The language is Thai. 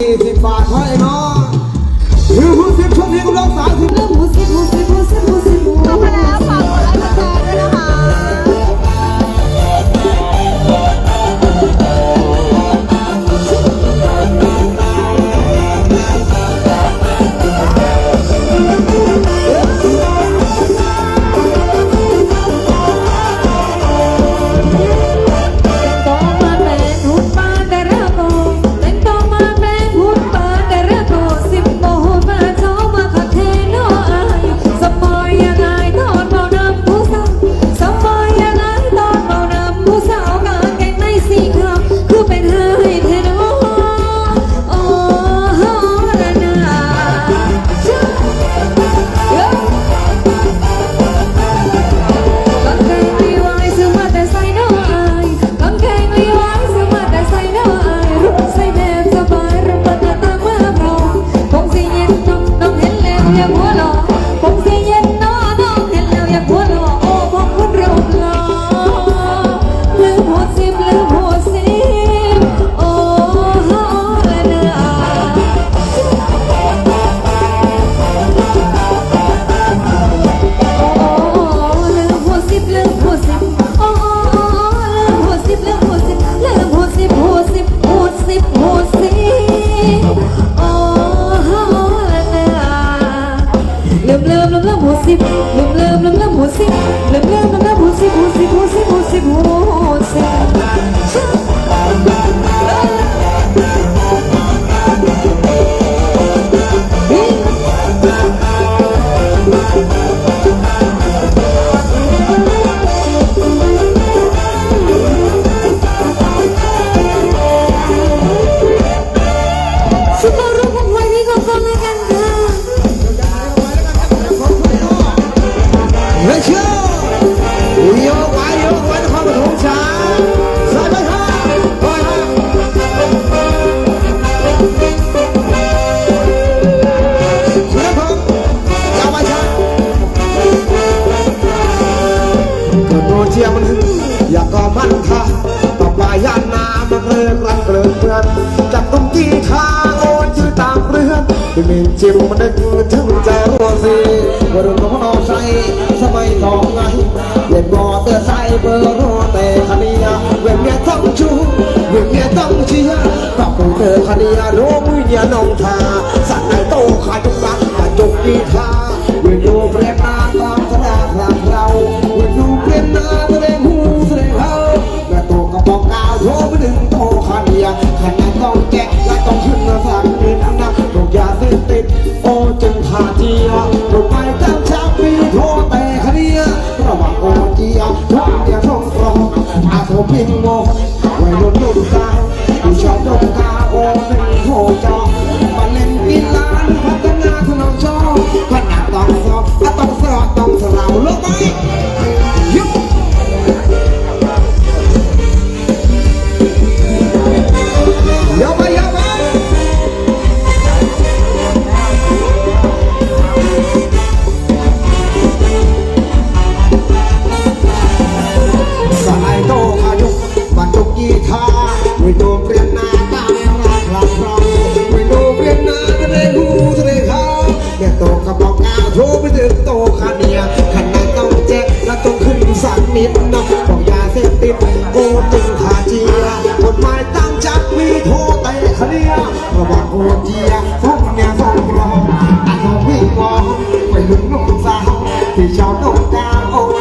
สี่สิบบาทเท่าไอ้น้อง เชียมันอยากก็มันค่ะต่อปลายันนามันเริงรักเกลือเพื่อนจากตรงกี่ข้าโอนชื่อตามเรื่องที่มีจียมมันนึกถึงใจรู้สิว่ารุ่นของน้องใช้สมัยทองไงเล่นบอเตอร์ส่เบอร์โรเตคันียเว็บเนียต้องชูเว็บเนียต้องเชียร์ต่อคงเตอคันียรู้มือเนียน้องท่าสั่ว์ไหนโตขายจุกรักจุกกีทาเว็บโยเฟรม งวัยรุ่นลูกสาวผู้ชอบดมกาโอเป็นโหจอมาเล่นกีฬาพัฒนาถนนชอบ นิดนะอยาเสพติดกูติงหาเจียกฎหมายตั้งจัดมีโทษแต่เรียก็บอกโอเจียฟุ้งเนี่ยฟุ้งรองอันวิ่งมองไปลุงลูกสาวที่ชาวโด่งดัโอ